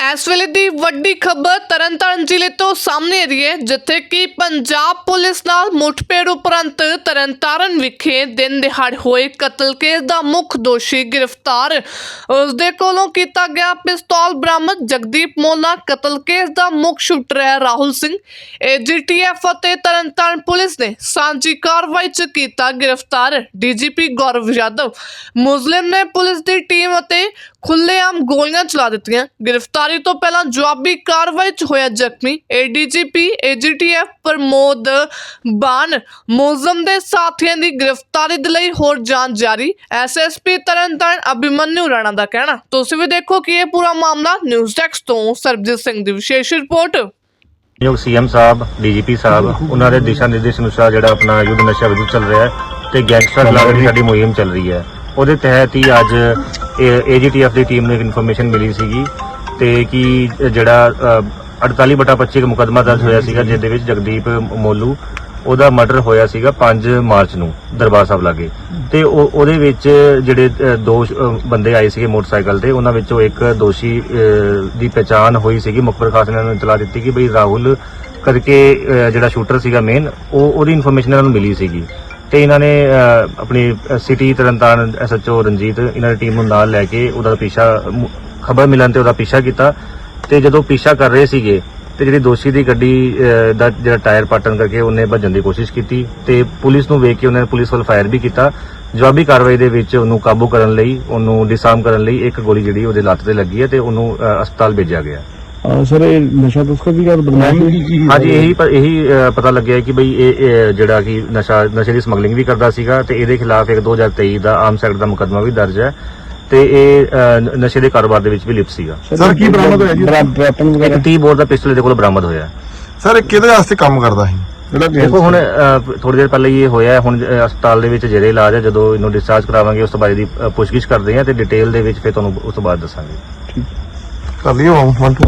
ਇਸ ਵੇਲੇ ਦੀ ਵੱਡੀ ਖਬਰ ਤਰਨਤਾਰਨ ਜ਼ਿਲ੍ਹੇ ਤੋਂ ਸਾਹਮਣੇ ਆ ਰਹੀ ਹੈ, ਜਿੱਥੇ ਕਿ ਪੰਜਾਬ ਪੁਲਿਸ ਨਾਲ ਮੁੱਠਭੇੜ ਉਪਰੰਤ ਤਰਨਤਾਰਨ ਵਿਖੇ ਦਿਨ ਦਿਹਾੜ ਹੋਏ ਕਤਲ ਕੇਸ ਦਾ ਮੁੱਖ ਦੋਸ਼ੀ ਗ੍ਰਿਫਤਾਰ। ਉਸ ਦੇ ਕੋਲੋਂ ਕੀਤਾ ਗਿਆ ਪਿਸਤੌਲ ਬਰਾਮਦ, ਜਗਦੀਪ ਮੋਨਾ, ਕਤਲ ਕੇਸ ਦਾ ਮੁੱਖ ਸ਼ੂਟਰ ਹੈ ਰਾਹੁਲ ਸਿੰਘ। ਏਜੀਟੀਐਫ ਅਤੇ ਤਰਨਤਾਰਨ ਪੁਲਿਸ ਨੇ ਸਾਂਝੀ ਕਾਰਵਾਈ ਚ ਕੀਤਾ ਗ੍ਰਿਫਤਾਰ। ਡੀਜੀਪੀ ਗੌਰਵ ਯਾਦਵ, ਮੁਸਲਿਮ ਨੇ ਪੁਲਿਸ ਦੀ ਟੀਮ ਅਤੇ ਖੁੱਲੇਆਮ ਗੋਲੀਆਂ ਚਲਾ ਦਿੱਤੀਆਂ। ਗ੍ਰਿਫ਼ਤਾਰ ਤੋਂ ਪਹਿਲਾਂ ਜਵਾਬੀ ਕਾਰਵਾਈ 'ਚ ਹੋਇਆ ਜ਼ਖਮੀ। ਏਡੀਜੀਪੀ ਏਜੀਟੀਐਫ ਪ੍ਰਮੋਦ ਬਾਨ ਮੌਜ਼ਮ ਦੇ ਸਾਥੀਆਂ ਦੀ ਗ੍ਰਿਫਤਾਰੀ ਦੇ ਲਈ ਹੋਰ ਜਾਂਚ ਜਾਰੀ। ਐਸਐਸਪੀ ਤਰਨਤਾਰਨ ਅਭਿਮਨਿਊ ਰਾਣਾ ਦਾ ਕਹਿਣਾ। ਤੁਸੀਂ ਵੀ ਦੇਖੋ ਕਿ ਇਹ ਪੂਰਾ ਮਾਮਲਾ ਨਿਊਜ਼ ਟੈਕਸ ਤੋਂ ਸਰਬਜੀਤ ਸਿੰਘ ਦੀ ਵਿਸ਼ੇਸ਼ ਰਿਪੋਰਟ। ਜੋ ਸੀਐਮ ਸਾਹਿਬ ਡੀਜੀਪੀ ਸਾਹਿਬ ਉਹਨਾਂ ਦੇ ਦਿਸ਼ਾ ਨਿਰਦੇਸ਼ ਅਨੁਸਾਰ ਜਿਹੜਾ ਆਪਣਾ ਯੁੱਧ ਨਸ਼ਾ ਵਿਰੁੱਧ ਚੱਲ ਰਿਹਾ ਹੈ ਤੇ ਗੈਂਗਸਟਰ ਖਿਲਾਫ ਜਿਹੜੀ ਸਾਡੀ ਮੁਹਿੰਮ ਚੱਲ ਰਹੀ ਹੈ। ਉਹਦੇ ਤਹਿਤ ਹੀ ਅੱਜ ਏਜੀਟੀਐਫ ਦੀ ਟੀਮ ਨੂੰ ਇੱਕ ਇਨਫੋਰਮੇਸ਼ਨ ਮਿਲੀ ਸੀਗੀ ਤੇ ਕਿ ਜਿਹੜਾ ਅ, 48 ਬਟਾ 25 ਇੱਕ ਮੁਕੱਦਮਾ ਦਰਜ ਹੋਇਆ ਸੀਗਾ ਜਿਹਦੇ ਵਿੱਚ ਜਗਦੀਪ ਮੋਲੂ ਉਹਦਾ ਮਰਡਰ ਹੋਇਆ ਸੀਗਾ 5 ਮਾਰਚ ਨੂੰ ਦਰਬਾਰ ਸਾਹਿਬ ਲਾਗੇ। ਤੇ ਉਹ ਉਹਦੇ ਵਿੱਚ ਜਿਹੜੇ ਅ, ਦੋ ਸ਼- ਅ, ਬੰਦੇ ਆਏ ਸੀਗੇ ਮੋਟਰਸਾਈਕਲ ਤੇ ਉਹਨਾਂ ਵਿੱਚੋਂ ਇੱਕ ਦੋਸ਼ੀ ਅ, ਦੀ ਪਛਾਣ ਹੋਈ ਸੀਗੀ। ਮੁਖਬਰ ਖਾਸ ਨੇ ਉਹਨਾਂ ਨੂੰ ਇਤਲਾਹ ਦਿੱਤੀ ਕਿ ਬਈ ਰਾਹੁਲ ਕਰਕੇ ਅ, ਜਿਹੜਾ ਸ਼ੂਟਰ ਸੀਗਾ ਮੇਨ ਉਹ ਉਹਦੀ ਇਨਫੋਰਮੇਸ਼ਨ ਇਹਨਾਂ ਨੂੰ ਮਿਲੀ ਸੀਗੀ। ਤੇ ਇਹਨਾਂ ਨੇ ਅ, ਆਪਣੀ ਸਿਟੀ ਤਰਨਤਾਰਨ ਐਸਐਚਓ ਰਣਜੀਤ ਇਹਨਾਂ ਦੀ ਟੀਮ ਨੂੰ ਨਾਲ ਲੈ ਕੇ ਉਹਦਾ ਪਿੱਛਾ ਖਬਰ ਮਿਲਣ ਤੇ ਉਹਦਾ ਪਿੱਛਾ ਕੀਤਾ ਤੇ ਜਦੋਂ ਪਿੱਛਾ ਕਰ ਰਹੇ ਸੀਗੇ ਤੇ ਜਿਹੜੀ ਦੋਸ਼ੀ ਦੀ ਗੱਡੀ ਦਾ ਜਿਹੜਾ ਟਾਇਰ ਪਾਟਣ ਕਰਕੇ ਉਹਨੇ ਭੱਜਣ ਦੀ ਕੋਸ਼ਿਸ਼ ਕੀਤੀ ਤੇ ਪੁਲਿਸ ਨੂੰ ਵੇਖ ਕੇ ਉਹਨੇ ਪੁਲਿਸ ਵੱਲ ਫਾਇਰ ਵੀ ਕੀਤਾ। ਜਵਾਬੀ ਕਾਰਵਾਈ ਦੇ ਵਿੱਚ ਉਹਨੂੰ ਕਾਬੂ ਕਰਨ ਲਈ ਉਹਨੂੰ ਡਿਸਾਰਮ ਕਰਨ ਲਈ ਇੱਕ ਗੋਲੀ ਜਿਹੜੀ ਉਹਦੇ ਲੱਤ ਤੇ ਲੱਗੀ ਹੈ ਤੇ ਉਹਨੂੰ ਹਸਪਤਾਲ ਭੇਜਿਆ ਗਿਆ। ਸਰ ਇਹ ਨਸ਼ਾ ਤਸਕਰ ਦੀ ਗੱਲ ਬਦਨਾਮੀ ਹਾਂਜੀ ਇਹੀ ਇਹੀ ਪਤਾ ਲੱਗਿਆ ਕਿ ਬਈ ਇਹ ਇਹ ਜਿਹੜਾ ਕਿ ਨਸ਼ਾ ਨਸ਼ੇ ਦੀ ਸਮਗਲਿੰਗ ਵੀ ਕਰਦਾ ਸੀਗਾ ਤੇ ਇਹਦੇ ਖਿਲਾਫ ਇੱਕ 2023 ਦਾ ਆਮ ਸੈਕਟ ਦਾ ਮੁਕੱਦਮਾ ਵੀ ਦਰਜ ਹੈ। ਤੇ ਇਹ ਨ- ਨਸ਼ੇ ਦੇ ਕਾਰੋਬਾਰ ਦੇ ਵਿੱਚ ਵੀ ਲਿਪਤ ਸੀਗਾ। ਸਰ, ਕੀ ਬਰਾਮਦ ਹੋਇਆ ਜੀ? ਵੈਪਨ ਇੱਕ ਵਗੈਰਾ। 30 ਬੋਰ ਦਾ ਪਿਸਟਲ ਇਹਦੇ ਕੋਲ ਬਰਾਮਦ ਹੋਇਆ। ਹੈ। ਸਰ ਇਹ ਕਿਹਦੇ ਵਾਸਤੇ ਕੰਮ ਕਰਦਾ ਸੀ? ਜਿਹੜਾ ਦੇਖੋ ਹੁਣ ਥੋੜੀ ਦੇਰ ਪਹਿਲਾਂ ਹੀ ਇਹ ਹੋਇਆ ਹੈ, ਹੁਣ ਹਸਪਤਾਲ ਦੇ ਵਿੱਚ ਜਿਹੜੇ ਇਲਾਜ ਹੈ ਜਦੋਂ ਇਹਨੂੰ ਡਿਸਚਾਰਜ ਕਰਾਵਾਂਗੇ ਉਸ ਤੋਂ ਬਾਅਦ ਇਹਦੀ ਅ, ਪੁੱਛਗਿੱਛ ਕਰਦੇ ਹਾਂ ਤੇ ਡਿਟੇਲ ਦੇ ਵਿੱਚ ਫਿਰ ਤੁਹਾਨੂੰ ਉਸ ਤੋਂ ਬਾਅਦ ਦੱਸਾਂਗੇ। ਕਰ ਲਿਓ ਵਨ ਟੂ